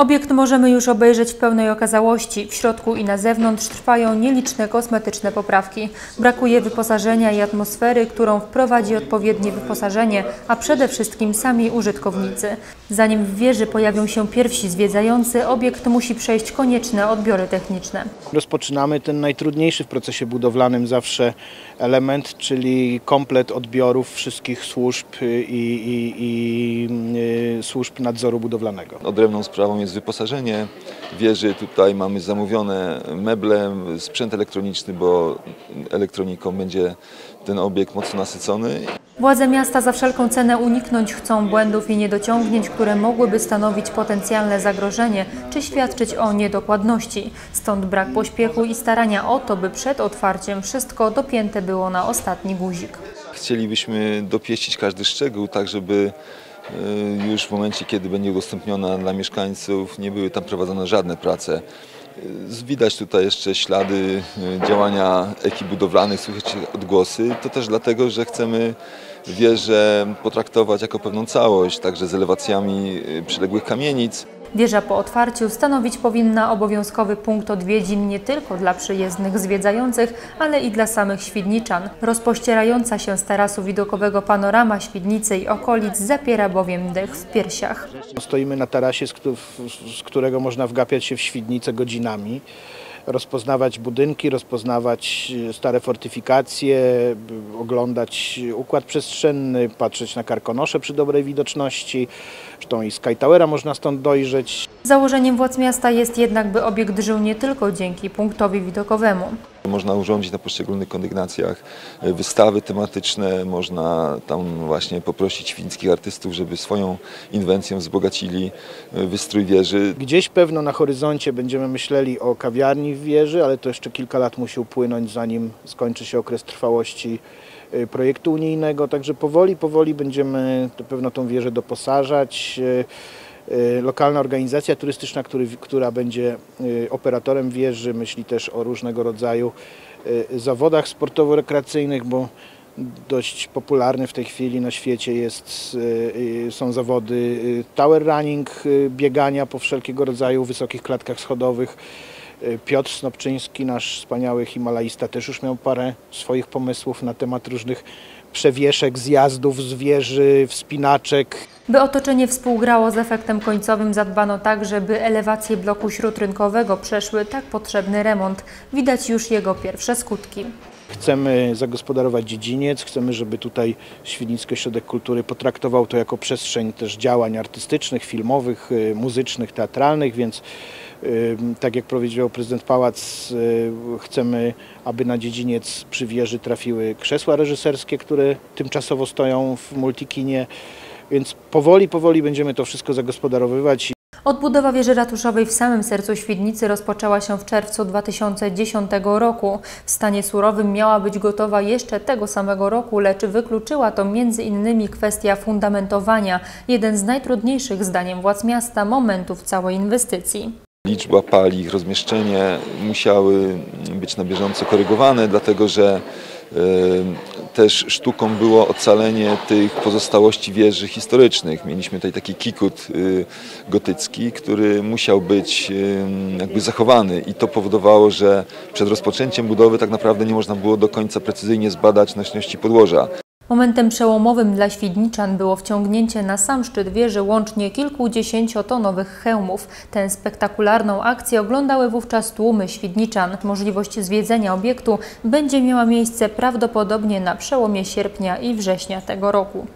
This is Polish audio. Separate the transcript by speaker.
Speaker 1: Obiekt możemy już obejrzeć w pełnej okazałości. W środku i na zewnątrz trwają nieliczne kosmetyczne poprawki. Brakuje wyposażenia i atmosfery, którą wprowadzi odpowiednie wyposażenie, a przede wszystkim sami użytkownicy. Zanim w wieży pojawią się pierwsi zwiedzający, obiekt musi przejść konieczne odbiory techniczne.
Speaker 2: Rozpoczynamy ten najtrudniejszy w procesie budowlanym zawsze element, czyli komplet odbiorów wszystkich służb i, i, i y, służb nadzoru budowlanego.
Speaker 3: Odrębną sprawą jest wyposażenie wieży. Tutaj mamy zamówione meble, sprzęt elektroniczny, bo elektroniką będzie ten obiekt mocno nasycony.
Speaker 1: Władze miasta za wszelką cenę uniknąć chcą błędów i niedociągnięć, które mogłyby stanowić potencjalne zagrożenie czy świadczyć o niedokładności. Stąd brak pośpiechu i starania o to, by przed otwarciem wszystko dopięte było na ostatni guzik.
Speaker 3: Chcielibyśmy dopieścić każdy szczegół, tak żeby już w momencie, kiedy będzie udostępniona dla mieszkańców, nie były tam prowadzone żadne prace. Y, Widać tutaj jeszcze ślady y, działania ekip budowlanych, słychać odgłosy. To też dlatego, że chcemy wieżę potraktować jako pewną całość, także z elewacjami przyległych kamienic.
Speaker 1: Wieża po otwarciu stanowić powinna obowiązkowy punkt odwiedzin nie tylko dla przyjezdnych zwiedzających, ale i dla samych świdniczan. Rozpościerająca się z tarasu widokowego panorama Świdnicy i okolic zapiera bowiem dech w piersiach.
Speaker 2: Stoimy na tarasie, z któ- z którego można wgapiać się w Świdnicę godzinami, rozpoznawać budynki, rozpoznawać e, stare fortyfikacje, oglądać układ przestrzenny, patrzeć na karkonosze przy dobrej widoczności. Zresztą i Sky Towera można stąd dojrzeć.
Speaker 1: Założeniem władz miasta jest jednak, by obiekt żył nie tylko dzięki punktowi widokowemu.
Speaker 3: Można urządzić na poszczególnych kondygnacjach e, wystawy tematyczne, można tam właśnie poprosić świńskich artystów, żeby swoją inwencją wzbogacili e, wystrój wieży.
Speaker 2: Gdzieś pewno na horyzoncie będziemy myśleli o kawiarni w wieży, ale to jeszcze kilka lat musi upłynąć, zanim skończy się okres trwałości y, projektu unijnego. Także powoli, powoli będziemy pewno tą wieżę doposażać. Y, Lokalna organizacja turystyczna, który, która będzie y, operatorem wieży, myśli też o różnego rodzaju y, zawodach sportowo-rekreacyjnych, bo dość popularny w tej chwili na świecie jest, są zawody tower running, biegania po wszelkiego rodzaju wysokich klatkach schodowych. Piotr Snopczyński, nasz wspaniały himalaista, też już miał parę swoich pomysłów na temat różnych przewieszek, zjazdów z wieży, wspinaczek.
Speaker 1: By otoczenie współgrało z efektem końcowym, zadbano tak, żeby elewacje bloku śródrynkowego przeszły tak potrzebny remont. Widać już jego pierwsze skutki.
Speaker 2: Chcemy zagospodarować dziedziniec, chcemy, żeby tutaj Świdnicki Ośrodek Kultury potraktował to jako przestrzeń też działań artystycznych, filmowych, y, muzycznych, teatralnych, więc tak jak powiedział prezydent Pałac, y, chcemy, aby na dziedziniec przy wieży trafiły krzesła reżyserskie, które tymczasowo stoją w multikinie, więc powoli, powoli będziemy to wszystko zagospodarowywać.
Speaker 1: Odbudowa wieży ratuszowej w samym sercu Świdnicy rozpoczęła się w czerwcu 2010 roku. W stanie surowym miała być gotowa jeszcze tego samego roku, lecz wykluczyła to innymi kwestia fundamentowania, jeden z najtrudniejszych zdaniem władz miasta momentów całej inwestycji.
Speaker 3: Liczba pali, ich rozmieszczenie musiały być na bieżąco korygowane, dlatego że e, też sztuką było ocalenie tych pozostałości wieży historycznych. Mieliśmy tutaj taki kikut y, gotycki, który musiał być jakby zachowany i to powodowało, że przed rozpoczęciem budowy tak naprawdę nie można było do końca precyzyjnie zbadać nośności podłoża.
Speaker 1: Momentem przełomowym dla Świdniczan było wciągnięcie na sam szczyt wieży łącznie kilkudziesięciotonowych hełmów. Tę spektakularną akcję oglądały wówczas tłumy Świdniczan. Możliwość zwiedzenia obiektu będzie miała miejsce prawdopodobnie na przełomie sierpnia i września tego roku.